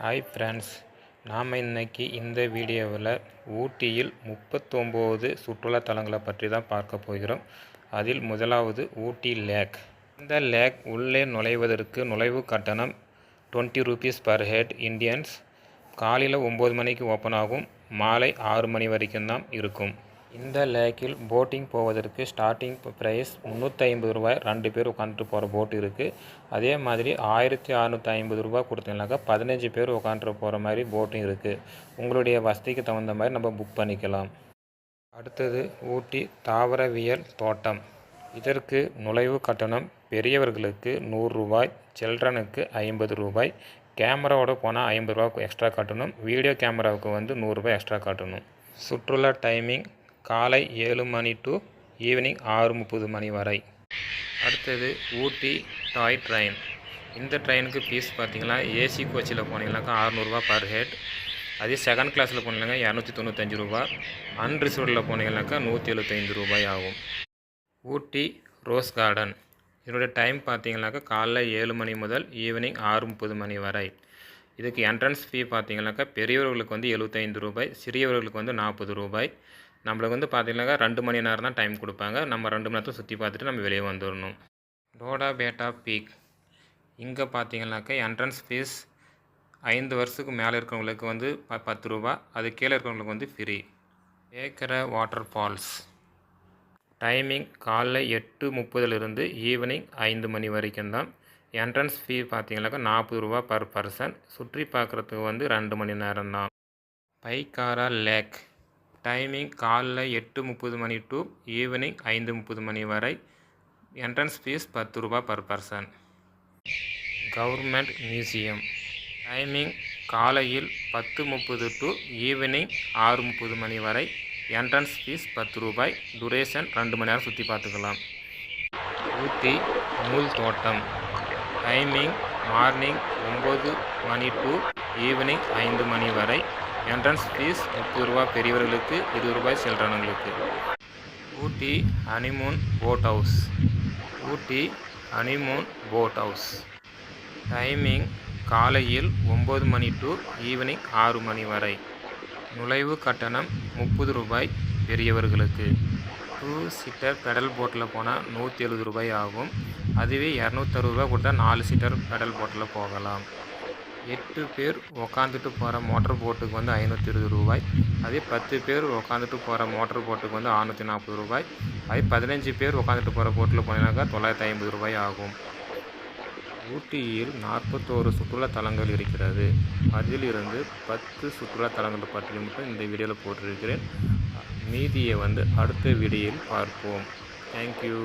Hi friends நாம் இன்னைக்கு இந்த வீடியோவில் ஊட்டியில் முப்பத்தொம்போது சுற்றுலாத்தலங்களை பற்றி தான் பார்க்க போகிறோம். அதில் முதலாவது ஊட்டி லேக். இந்த லேக் உள்ளே நுழைவதற்கு நுழைவு கட்டணம் twenty rupees per head Indians காலையில் ஒம்பது மணிக்கு ஓப்பன் ஆகும். மாலை ஆறு மணி வரைக்கும் தான் இருக்கும். இந்த லேக்கில் போட்டிங் போவதற்கு ஸ்டார்டிங் ப்ரைஸ் முந்நூற்றி ஐம்பது ரூபாய். ரெண்டு பேர் உட்காந்துட்டு போகிற போட் இருக்குது அதே மாதிரி ஆயிரத்தி அறநூற்றி ஐம்பது ரூபா கொடுத்தீங்கன்னாக்கா பதினஞ்சு பேர் உட்காந்துட்டு போகிற மாதிரி போட்டும் இருக்குது உங்களுடைய வசதிக்கு தகுந்த மாதிரி நம்ம புக் பண்ணிக்கலாம். அடுத்தது ஊட்டி தாவரவியல் தோட்டம். இதற்கு நுழைவு கட்டணம் பெரியவர்களுக்கு நூறுரூபாய் சில்ட்ரனுக்கு ஐம்பது ரூபாய் கேமராவோட போனால் ஐம்பது ரூபா எக்ஸ்ட்ரா கட்டணும். வீடியோ கேமராவுக்கு வந்து நூறுரூபா எக்ஸ்ட்ரா கட்டணும். சுற்றுலா டைமிங் காலை ஏழு மணி டு ஈவினிங் ஆறு முப்பது மணி வரை. அடுத்தது ஊட்டி டாய் ட்ரெயின். இந்த ட்ரெயினுக்கு ஃபீஸ் பார்த்தீங்கன்னா ஏசி கோச்சில் போனீங்கன்னாக்கா அறநூறுவா பர் ஹெட் அதே செகண்ட் கிளாஸில் போனீங்கன்னா இரநூத்தி தொண்ணூத்தஞ்சு ரூபா. அன்ரிசர்வ்டில் போனீங்கன்னாக்கா நூற்றி எழுபத்தைந்து ரூபாய் ஆகும். Ooty rose garden. இதனுடைய டைம் பார்த்தீங்கன்னாக்கா காலைல ஏழு மணி முதல் ஈவினிங் ஆறு முப்பது மணி வரை. இதுக்கு என்ட்ரன்ஸ் ஃபீ பார்த்தீங்கன்னாக்கா பெரியவர்களுக்கு வந்து எழுபத்தைந்து ரூபாய் சிறியவர்களுக்கு வந்து நாற்பது ரூபாய். நம்மளுக்கு வந்து பார்த்திங்கனாக்கா ரெண்டு மணி நேரம் தான் டைம் கொடுப்பாங்க. நம்ம ரெண்டு மணி நேரத்தை சுற்றி பார்த்துட்டு நம்ம வெளியே வந்துடணும் டோடா பேட்டா பீக் இங்கே பார்த்தீங்கன்னாக்கா என்ட்ரன்ஸ் ஃபீஸ் ஐந்து வருஷத்துக்கு மேலே இருக்கிறவங்களுக்கு வந்து ப பத்து ரூபா. அது கீழே இருக்கிறவங்களுக்கு வந்து ஃப்ரீ ஏக்கரை வாட்டர் ஃபால்ஸ் டைமிங் காலைல எட்டு முப்பதுலேருந்து ஈவினிங் ஐந்து மணி வரைக்கும் தான். என்ட்ரன்ஸ் ஃபீ பார்த்தீங்கன்னாக்கா நாற்பது ரூபா பர் பர்சன் சுற்றி பார்க்குறதுக்கு வந்து ரெண்டு மணி நேரம் தான். பைக்காரா லேக் டைமிங் காலைல எட்டு முப்பது மணி டு ஈவினிங் ஐந்து முப்பது மணி வரை என்ட்ரன்ஸ் ஃபீஸ் பத்து ரூபா per person government museum timing காலையில் பத்து முப்பது டு ஈவினிங் ஆறு முப்பது மணி வரை என்ட்ரன்ஸ் ஃபீஸ் பத்து ரூபாய். டுரேஷன் ரெண்டு மணி நேரம் சுற்றி பார்த்துக்கலாம். ஊட்டி நூல் தோட்டம். டைமிங் மார்னிங் ஒம்பது மணி டு ஈவினிங் ஐந்து மணி வரை என்ட்ரன்ஸ் ஃபீஸ் முப்பது ரூபா பெரியவர்களுக்கு இருபது ரூபாய் சில்ட்ரனுங்களுக்கு Ooty honeymoon boat house Ooty honeymoon boat house timing காலையில் ஒம்பது மணி டு ஈவினிங் ஆறு மணி வரை. நுழைவு கட்டணம் முப்பது ரூபாய் பெரியவர்களுக்கு. டூ சீட்டர் பெடல் போட்டில் போனால் நூற்றி எழுபது ரூபாய் ஆகும். அதுவே இரநூத்தறுபது ரூபா கொடுத்தா நாலு சீட்டர் பெடல் போட்டில் போகலாம். எட்டு பேர் உக்காந்துட்டு போகிற மோட்டர் போட்டுக்கு வந்து ஐநூற்றி இருபது ரூபாய். அதே பத்து பேர் உக்காந்துட்டு போகிற மோட்டர் போட்டுக்கு வந்து அறநூற்றி நாற்பது ரூபாய். அதே பதினஞ்சு பேர் உக்காந்துட்டு போகிற போட்டில் போனீங்கன்னாக்கா தொள்ளாயிரத்தி ஐம்பது ரூபாய் ஆகும். ஊட்டியில் நாற்பத்தோரு சுற்றுலா தலங்கள் இருக்கிறது. அதிலிருந்து பத்து சுற்றுலா தலங்கள் பற்றி மட்டும் இந்த வீடியோவில் போட்டிருக்கிறேன். மீதியை வந்து அடுத்த வீடியோவில் பார்ப்போம். தேங்க்யூ